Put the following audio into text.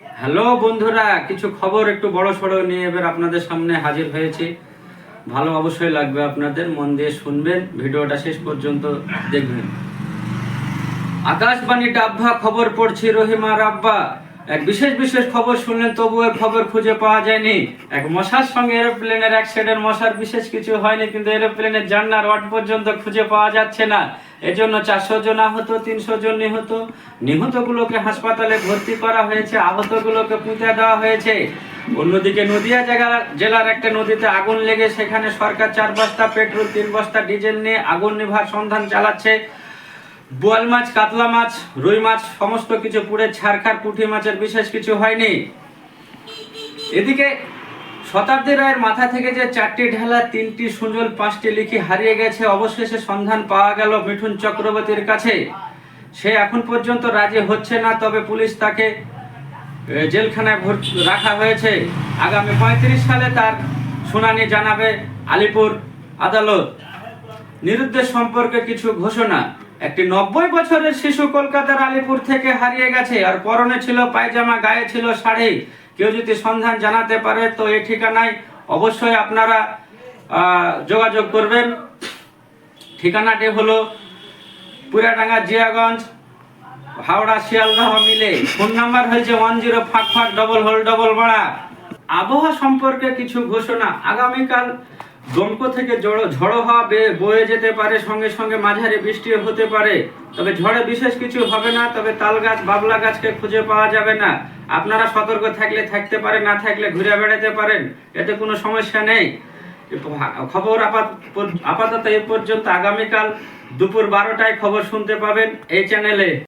Hello বন্ধুরা, কিছু খবর একটু বড় সড়ো নিয়ে এবার আপনাদের সামনে হাজির হয়েছি। ভালো অবশ্যই লাগবে আপনাদের, মন দিয়ে শুনবেন, ভিডিওটা শেষ পর্যন্ত দেখবেন। আকাশবাণী ডাব্বা খবর পড়ছি রহিমা রাব্বা এক বিশেষ বিশেষ খবর শুনলেন তবুও খবর খুঁজে পাওয়া যায়নি। এক মশার সঙ্গে এরোপ্লেনের অ্যাক্সিডেন্ট মশার বিশেষ কিছু হয়নি, কিন্তু এরোপ্লেনের জান্নার ওয়াট পর্যন্ত খুঁজে পাওয়া যাচ্ছে না। এজন্য চারশো জন আহত, তিনশো জন নিহত। নিহতগুলোকে হাসপাতালে ভর্তি করা হয়েছে, আহতগুলোকে পুঁতে দেওয়া হয়েছে। অন্যদিকে নদিয়া জেলা জেলার একটা নদীতে আগুন লেগে সেখানে সরকার চার বস্তা, পেট্রোল তিন বস্তা, ডিজেল নিয়ে আগুন নিভার সন্ধান চালাচ্ছে। বোয়াল মাছ, কাতলা মাছ, রুই মাছ, সমস্ত কিছু পুড়ে ছারখার পুঁটি মাছের বিশেষ কিছু হয়নি। এদিকে শতাব্দী রায়ের মাথা থেকে যে চারটি ঢালা, তিনটি সুজল পাঁচটি লিখি হারিয়ে গেছে, অবশেষে সন্ধান পাওয়া গেল মিঠুন চক্রবর্তীর কাছে। সে এখন পর্যন্ত রাজি হচ্ছে না, তবে পুলিশ তাকে জেলখানায় রাখা হয়েছে। আগামী পঁয়ত্রিশ সালে তার শুনানি জানাবে আলিপুর আদালত। নিরুদ্দেশ সম্পর্কে কিছু ঘোষণা। একটি নব্বই বছরের শিশু কলকাতার আলিপুর থেকে হারিয়ে গেছে। আর পরনে ছিল, পায়জামা, গায়ে ছিল শাড়ি। কেউ যদি সন্ধান জানাতে পারে, তো এই ঠিকানায় অবশ্যই আপনারা যোগাযোগ করবেন। ঠিকানাটি হলো পুরাডাঙ্গা জিয়াগঞ্জ, হাওড়া শিয়ালদহ মিলে। ফোন নাম্বার হয়েছে ওয়ান জিরো ফাঁক ফাঁক ডবল হোল ডবল বাড়া। আবহাওয়া সম্পর্কে কিছু ঘোষণা আগামীকাল দমকো থেকে ঝড়ো হওয়া বয়ে যেতে পারে, সঙ্গে সঙ্গে মাঝারি বৃষ্টি হতে পারে। তবে ঝড়ে বিশেষ কিছু হবে না, তবে তাল গাছ, বাবলা গাছকে খুঁজে পাওয়া যাবে না। আপনারা সতর্ক থাকলে থাকতে পারেন, না থাকলে ঘুরে বেড়াতে পারেন। এতে কোনো সমস্যা নেই। খবর আপাত- আপাতত এ পর্যন্ত। আগামীকাল দুপুর বারোটায় খবর শুনতে পাবেন এই চ্যানেলে।